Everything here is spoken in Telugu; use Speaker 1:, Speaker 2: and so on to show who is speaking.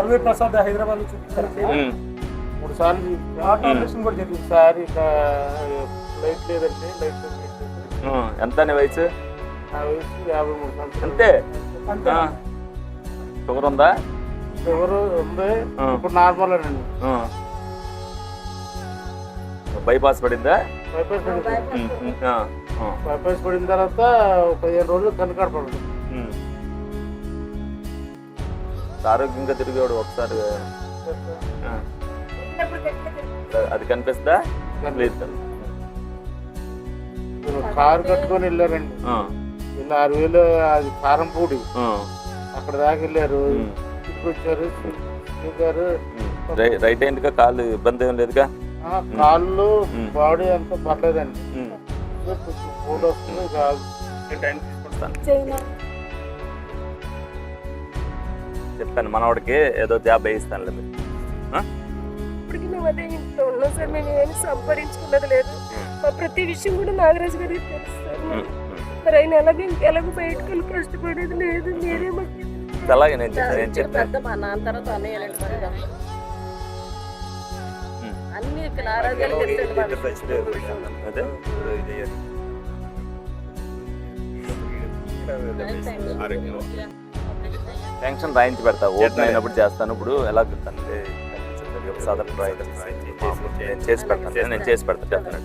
Speaker 1: ఎల్వి ప్రసాద్ హైదరాబాద్ చూపించారు.
Speaker 2: మూడు సార్లు
Speaker 1: ఆపరేషన్ కూడా జరిగింది.
Speaker 2: ఈసారి ఇక లైట్ లేదండి లైట్.
Speaker 3: ఎంత వయసు?
Speaker 2: నా వయసు యాభై మూడు
Speaker 3: అంతే. షుగర్ ఉందా?
Speaker 2: ఎవరు ఉంది. ఇప్పుడు నార్మల్ అండి.
Speaker 3: బైపాస్ పడిందా?
Speaker 2: బైపాస్ పడింది. బైపాస్ పడిన తర్వాత ఒక పదిహేను రోజులు కనకాడ పడదు
Speaker 3: ఉమ్. ఆరోగ్యంగా తిరిగాడు ఒకసారి. అది కనిపిస్తుందా? లేదు.
Speaker 2: కారు కట్టుకొని వెళ్ళారండి. వీళ్ళు ఆరు వేలు అది కారంపూడి అక్కడ దాకా వెళ్ళారు. వచ్చారు గారు.
Speaker 3: రైట్ హ్యాండ్గా కాళ్ళు ఇబ్బంది ఏం లేదుగా?
Speaker 2: కాళ్ళు. బాడీ అంతా పర్లేదండి.
Speaker 3: ఉమ్.
Speaker 2: కొంచెం ఫోటో వస్తుంది కాదు
Speaker 3: తీసుకుంటాను చెప్పాను మనవాడికి ఏదో జాబ్ వేయిస్తానులే మీరు. ఆ?
Speaker 4: ఇప్పటికి మేము అదే ఇంట్లో ఉన్నాం సార్ మేము ఏమి సంపాదించుకున్నది లేదు మా ప్రతి విషయం కూడా నాగరాజు గారికి తెలుసు సార్
Speaker 3: ఉమ్, ఉమ్.
Speaker 4: మరి ఆయన ఎలాగ ఎలాగో బయటకు వెళ్ళి కష్టపడేది లేదు మీరే మాకు
Speaker 3: అలాగే నేను చెప్తాను నేను చెప్పాను
Speaker 5: పెద్ద మా నాన్న తర్వాత అన్నయ్య. అన్ని
Speaker 3: అదే. పెన్షన్ రాయించి పెడతా. ఓపెన్ అయినప్పుడు చేస్తాను. ఇప్పుడు ఎలా తండ్రి సాధారణ చేసి పెడతాను. నేను చేసి పెడతాను. చేసి పెడతాను.